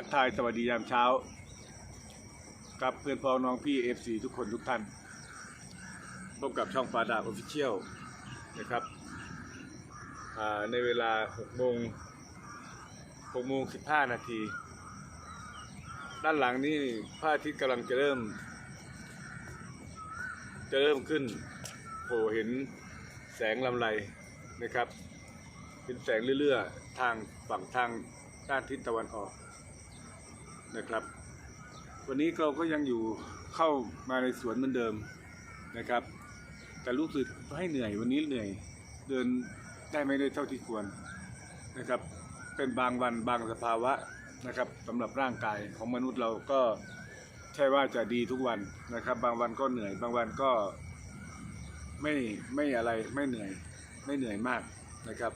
ทักทายสวัสดียามเช้า กับเพื่อนพ้องน้องพี่เอฟซีทุกคนทุกท่าน พบกับช่องฟ้าดาบออฟฟิเชียลนะครับในเวลา6โมง6โมง15 นาที ด้านหลังนี่พระอาทิตย์กำลังจะเริ่ม จะเริ่มขึ้นโผล่เห็นแสงลำไรนะครับ เป็นแสงเรื่อยๆ ทางฝั่งทางด้านทิศตะวันออก นะครับ วันนี้เราก็ยังอยู่เข้ามาในสวนเหมือนเดิมนะครับ แต่รู้สึกให้เหนื่อยวันนี้เหนื่อยเดินได้ไม่ได้เท่าที่ควรนะครับ เป็นบางวันบางสภาวะนะครับสำหรับร่างกายของมนุษย์เราก็ใช่ว่าจะดีทุกวันนะครับ บางวันก็เหนื่อย บางวันก็ไม่ไม่อะไรไม่เหนื่อยไม่เหนื่อยมากนะครับ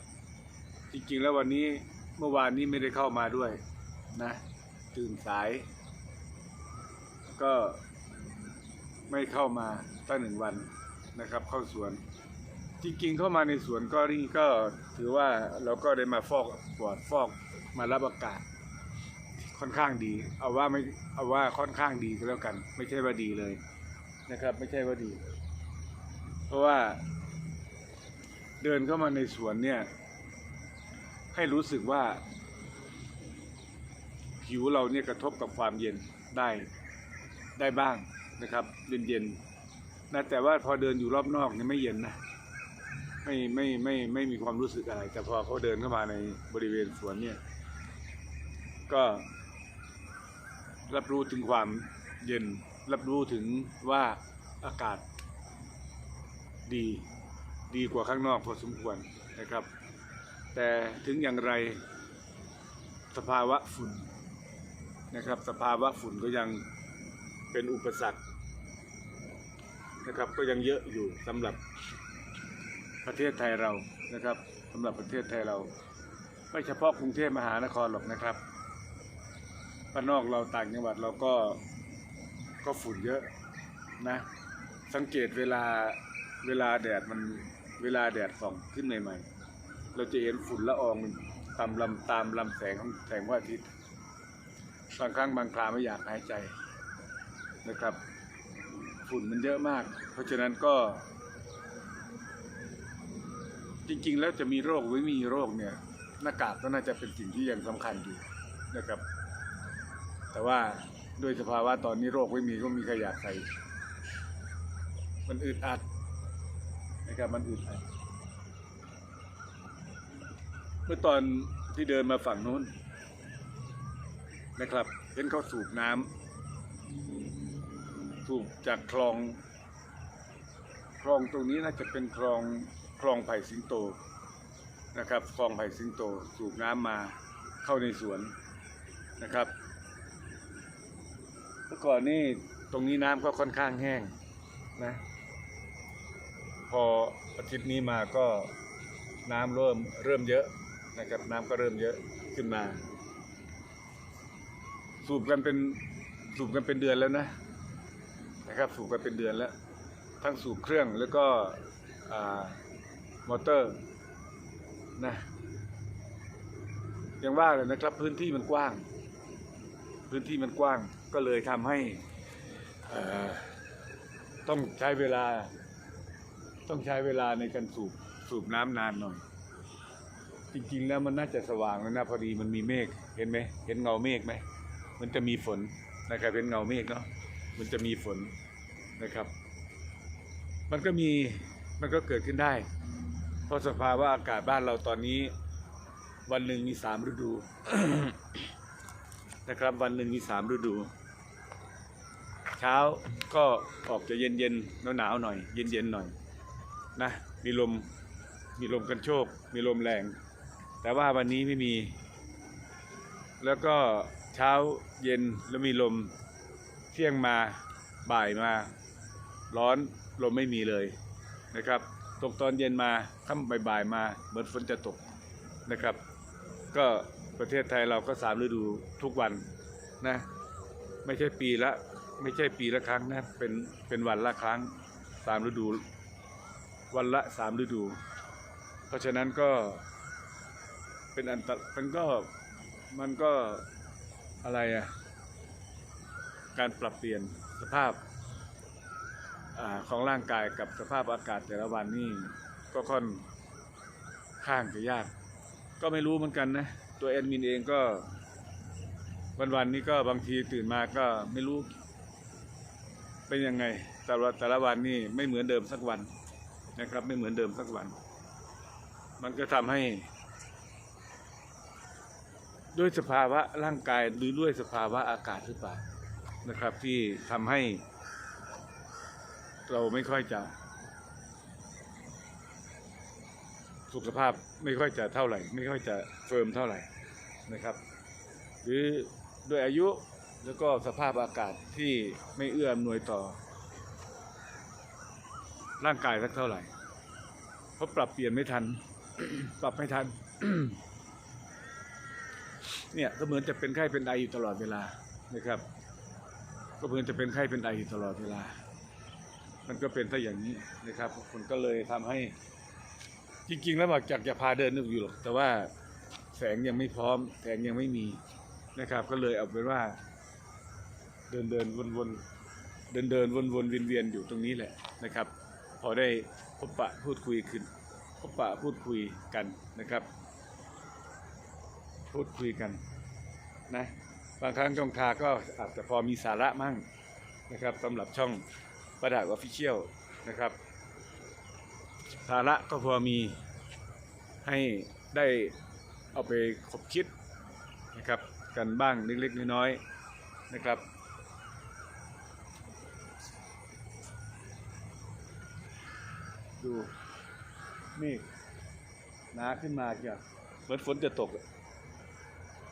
จริงๆแล้ววันนี้เมื่อวานนี้ไม่ได้เข้ามาด้วยนะ ตื่นสาย ก็ไม่เข้ามาตั้งหนึ่งวันนะครับ เข้าสวน จริงๆเข้ามาในสวนก็นี่ก็ถือว่าเราก็ได้มาฟอกปอดฟอกมารับอากาศ ค่อนข้างดี เอาว่าไม่เอาว่าค่อนข้างดีก็แล้วกัน ไม่ใช่ว่าดีเลยนะครับ ไม่ใช่ว่าดี เพราะว่า เดินเข้ามาในสวนเนี่ย ให้รู้สึกว่า ผิวเราเนี่ยกระทบกับความเย็นได้ได้บ้างนะครับ เย็นๆนะแต่ว่าพอเดินอยู่รอบนอกเนี่ยไม่เย็นนะไม่ไม่ไม่ไม่มีความรู้สึกอะไร แต่พอเขาเดินเข้ามาในบริเวณสวนเนี่ย ก็รับรู้ถึงความเย็น รับรู้ถึงว่าอากาศดีดีกว่าข้างนอกพอสมควรนะครับ แต่ถึงอย่างไรสภาวะฝุ่น นะครับ สภาวะฝุ่นก็ยังเป็นอุปสรรคนะครับ ก็ยังเยอะอยู่สำหรับประเทศไทยเรานะครับสำหรับประเทศไทยเรา ไม่เฉพาะกรุงเทพมหานครหรอกนะครับบ้านนอกเราต่างจังหวัดเราก็ก็ฝุ่นเยอะนะ สังเกตเวลาเวลาแดดมันเวลาแดดส่องขึ้นใหม่ๆเราจะเห็นฝุ่นละอองตามลำตามลำแสงของแสงพระอาทิตย์ บางครั้งบางคราไม่อยากหายใจนะครับ ฝุ่นมันเยอะมาก เพราะฉะนั้นก็ จริงๆ แล้วจะมีโรคหรือไม่มีโรคเนี่ย หน้ากากก็น่าจะเป็นสิ่งที่ยังสำคัญอยู่นะครับ แต่ว่าด้วยสภาวะตอนนี้โรคไม่มีก็มีใครอยากใส่มันอึดอัดนะครับมันอึดอัดเมื่อตอนที่เดินมาฝั่งนู้น นะครับเห็นเขาสูบน้ำสูบจากคลอง คลองตรงนี้น่าจะเป็นคลองคลองไผ่สิงโตนะครับคลองไผ่สิงโตสูบน้ำมาเข้าในสวนนะครับเมื่อก่อนนี่ตรงนี้น้ำก็ค่อนข้างแห้งนะพออาทิตย์นี้มาก็น้ำเริ่มเริ่มเยอะนะครับน้ำก็เริ่มเยอะขึ้นมา สูบกันเป็นสูบกันเป็นเดือนแล้วนะนะครับ สูบกันเป็นเดือนแล้ว ทั้งสูบเครื่องแล้วก็มอเตอร์นะยังว่าเลยนะครับ พื้นที่มันกว้าง พื้นที่มันกว้างก็เลยทำให้ต้องใช้เวลา ต้องใช้เวลาในการสูบสูบน้ำนานหน่อย จริงๆแล้วมันน่าจะสว่างแล้วนะพอดีมันมีเมฆเห็นไหมเห็นเงาเมฆไหม มันจะมีฝนนะครับเห็นเงาเมฆเนาะมันจะมีฝนนะครับ มันก็มีมันก็เกิดขึ้นได้ เพราะสภาวะอากาศบ้านเราตอนนี้ วันหนึ่งมีสามฤดูนะครับวันหนึ่งมีสามฤดู เช้าก็ออกจะเย็นเย็นหนาวหนาวหน่อย เย็นเย็นๆหน่อยนะมีลมมีลมกันโชก มีลมแรง แต่ว่าวันนี้ไม่มี แล้วก็ ช้าเย็นแล้วมีลมเที่ยงมาบ่ายมา ร้อนลมไม่มีเลยนะครับ ตกตอนเย็นมาค่ำบ่ายๆมาเหมือนฝนจะตกนะครับ ก็ประเทศไทยเราก็สามฤดูทุกวันนะไม่ใช่ปีละไม่ใช่ปีละครั้งนะเป็นเป็นวันละครั้งสามฤดู วันละสามฤดู เพราะฉะนั้นก็เป็นอันตรมันก็มันก็ อะไรอะการปรับเปลี่ยนสภาพอของร่างกายกับสภาพอากาศแต่ละวันนี่ก็ค่อนข้างจะยาก ก็ไม่รู้เหมือนกันนะ ตัวแอดมินเองก็ วันๆนี้ก็บางทีตื่นมาก็ไม่รู้ เป็นยังไง แต่ละแต่ละวันนี่ไม่เหมือนเดิมสักวันนะครับ ไม่เหมือนเดิมสักวัน มันก็ทำให้ ด้วยสภาวะร่างกายหรือด้วยสภาวะอากาศหรือเปล่านะครับ ที่ทำให้ เราไม่ค่อยจะ สุขภาพไม่ค่อยจะเท่าไหร่ ไม่ค่อยจะเฟิร์มเท่าไหร่นะครับ หรือด้วยอายุแล้วก็สภาพอากาศที่ไม่เอื้ออำนวยต่อ ร่างกายสักเท่าไหร่ เพราะปรับเปลี่ยนไม่ทัน ปรับไม่ทัน เนี่ยก็เหมือนจะเป็นไข้เป็นไออยู่ตลอดเวลานะครับ ก็เหมือนจะเป็นไข้เป็นไออยู่ตลอดเวลา มันก็เป็นถ้าอย่างนี้นะครับมันก็เลยทำให้จริง ๆ แล้วบอกอยากจะพาเดินนึกอยู่หรอกแต่ว่าแสงยังไม่พร้อม แสงยังไม่มีนะครับ ก็เลยเอาเป็นว่า เดินเดินวนวนเดินเดินวนวนเวียนเวียนอยู่ตรงนี้แหละนะครับ พอได้พบปะพูดคุยขึ้นพบปะพูดคุยกันนะครับ พูดคุยกันนะบางครั้งช่องทางก็อาจจะพอมีสาระมั่งนะครับสำหรับช่องประดาออฟฟิเชียลนะครับ สาระก็พอมีให้ได้เอาไปคบคิดนะครับกันบ้างเล็กๆน้อยๆนะครับดูเมฆหนาขึ้นมาเกี่ยวเหมือนฝนจะตกอะ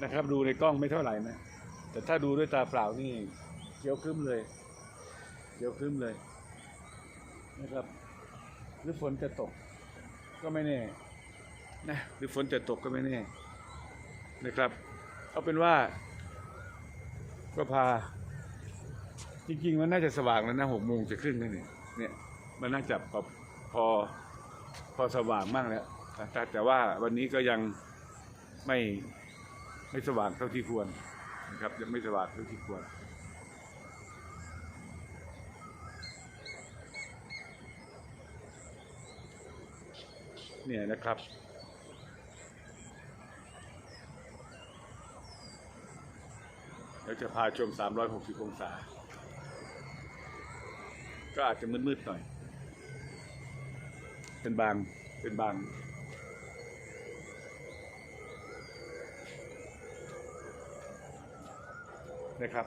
นะครับ ดูในกล้องไม่เท่าไหร่นะ แต่ถ้าดูด้วยตาเปล่านี่เขียวครึ้มเลยเขียวครึ้มเลยนะครับ หรือฝนจะตกก็ไม่แน่นะหรือฝนจะตกก็ไม่แน่นะครับเอาเป็นว่า ก็พา จริงๆมันน่าจะสว่างแล้วนะหกโมงจะครึ่งแล้วเนี่ยเนี่ยมันน่าจะพอพอพอสว่างมากแล้วแต่แต่ว่าวันนี้ก็ยังไม่ ไม่สว่างเท่าที่ควรนะครับ ยังไม่สว่างเท่าที่ควรเนี่ยนะครับ เดี๋ยวจะพาชม 360 องศา ก็อาจจะมืดๆหน่อย เป็นบาง เป็นบาง นะครับ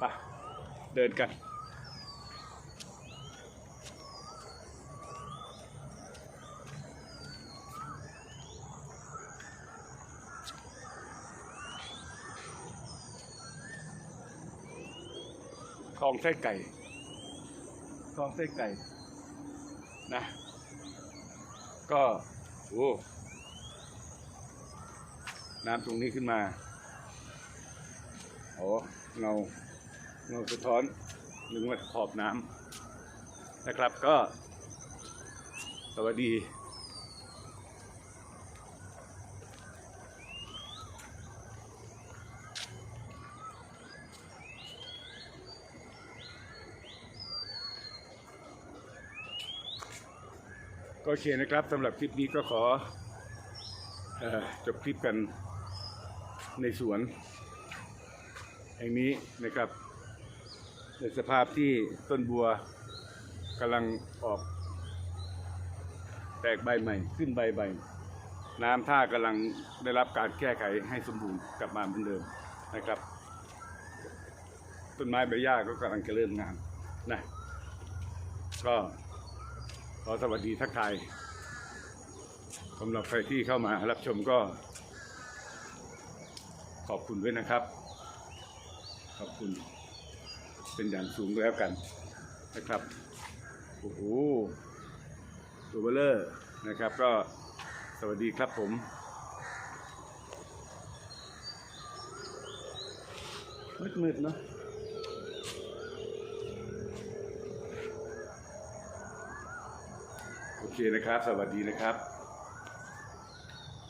ไปะเดินกัน คลองไส้ไก่คลองไส้ไก่ นะ ก็โอ้น้ำตรงนี้ขึ้นมา โอ้ เงาเงาสะท้อนหรือว่าขอบน้ำนะครับก็ สวัสดีก็โอเคนะครับสำหรับคลิปนี้ก็ขอเออจบคลิปกันในสวน แห่งนี้นะครับ ในสภาพที่ต้นบัวกำลังออก แตกใบใหม่ ขึ้นใบใหม่น้ำท่ากำลังได้รับการแก้ไขให้สมบูรณ์กลับมาเหมือนเดิมนะครับ ต้นไม้ใบหญ้าก็กำลังจะเริ่มงามนะก็ขอสวัสดีทักทายสำหรับใครที่เข้ามารับชมก็ ขอบคุณด้วยนะครับ ขอบคุณเป็นอย่างสูงแล้วกันนะครับโอ้โหตัวเบลเลอร์นะครับ ก็สวัสดีครับผมมืดๆเนาะโอเคนะครับ สวัสดีนะครับ